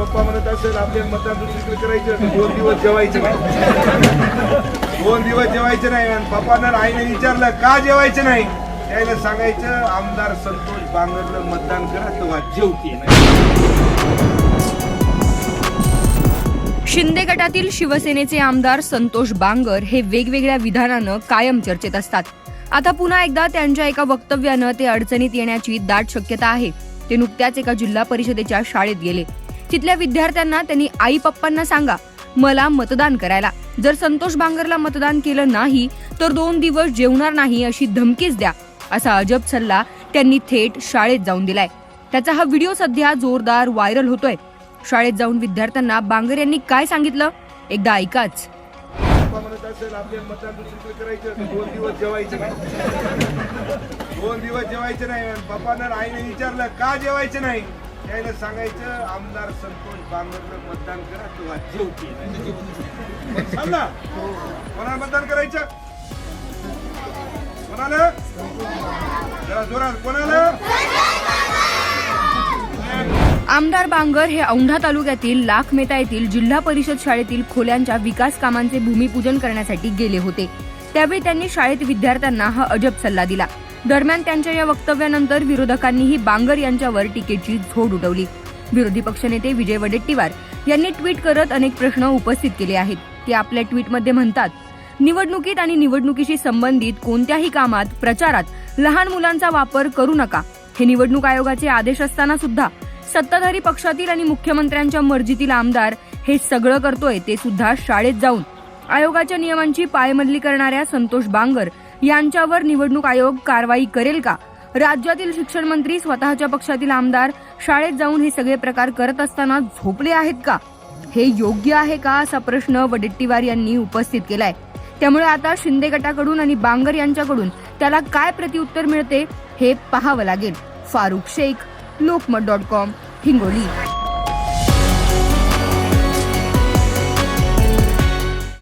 पप्पा म्हणत असेल आपल्या मतदान दुसरीकडे करायचं तर दोन दिवस जेवायचे नाही. दोन दिवस जेवायचे नाही आणि पप्पानं आईने विचारलं का जेवायचं नाही? त्याला सांगायचं आमदार संतोष बांगरला मतदान करा तेव्हा जेवते. शिंदे गटातील शिवसेनेचे आमदार संतोष बांगर हे वेगवेगळ्या विधानानं कायम चर्चेत असतात. आता पुन्हा एकदा त्यांच्या एका वक्तव्यानं ते अडचणीत येण्याची दाट शक्यता आहे. ते नुकत्याच एका जिल्हा परिषदेच्या शाळेत गेले. तिथल्या विद्यार्थ्यांना त्यांनी आई पप्पांना सांगा मला मतदान करायला. जर संतोष बांगरला मतदान केलं नाही तर दोन दिवस जेवणार नाही अशी धमकीच द्या असा अजब सल्ला त्यांनी थेट शाळेत जाऊन दिलाय. त्याचा हा व्हिडिओ सध्या जोरदार व्हायरल होतोय. शाळेत जाऊन विद्यार्थ्यांना बांगर यांनी काय सांगितलं? एकदा ऐकाच. म्हणत असेल मतदान दुसरीकडे करायचं दोन दिवस जेवायचे नाही. दोन दिवस जेवायचे नाही आईने विचारलं का जेवायचे नाही? त्याला सांगायचं आमदार संतोष बांगरला मतदान करा तेव्हा जेवते ना. कोणाला मतदान करायचं? कोणाला? जरा जोरात. कोणाला? आमदार बांगर हे औंढा तालुक्यातील लाखमेता येथील जिल्हा परिषद शाळेतील खोल्यांच्या विकास कामांचे भूमिपूजन करण्यासाठी गेले होते. त्यावेळी त्यांनी शाळेत विद्यार्थ्यांना हा अजब सल्ला दिला. दरम्यान त्यांच्या या वक्तव्यानंतर विरोधकांनीही बांगर यांच्यावर टीकेची झोड उडवली. विरोधी पक्षनेते विजय वडेट्टीवार यांनी ट्विट करत अनेक प्रश्न उपस्थित केले आहेत. ते आपल्या ट्विटमध्ये म्हणतात निवडणुकीत आणि निवडणुकीशी संबंधित कोणत्याही कामात प्रचारात लहान मुलांचा वापर करू नका. हे निवडणूक आयोगाचे आदेश असताना सुद्धा सत्ताधारी पक्षातील आणि मुख्यमंत्र्यांच्या मर्जीतील आमदार हे सगळं करतोय ते सुद्धा शाळेत जाऊन. आयोगाच्या नियमांची पायमल्ली करणाऱ्या संतोष बांगर यांच्यावर निवडणूक आयोग कारवाई करेल का? राज्यातील शिक्षण मंत्री स्वतःच्या पक्षातील आमदार शाळेत जाऊन हे सगळे प्रकार करत असताना झोपले आहेत का? हे योग्य आहे का असा प्रश्न वडेट्टीवार यांनी उपस्थित केलाय. त्यामुळे आता शिंदे गटाकडून आणि बांगर यांच्याकडून त्याला काय प्रत्युत्तर मिळते हे पाहावं लागेल. Farukh Shaikh Lokmat dot com Hingoli.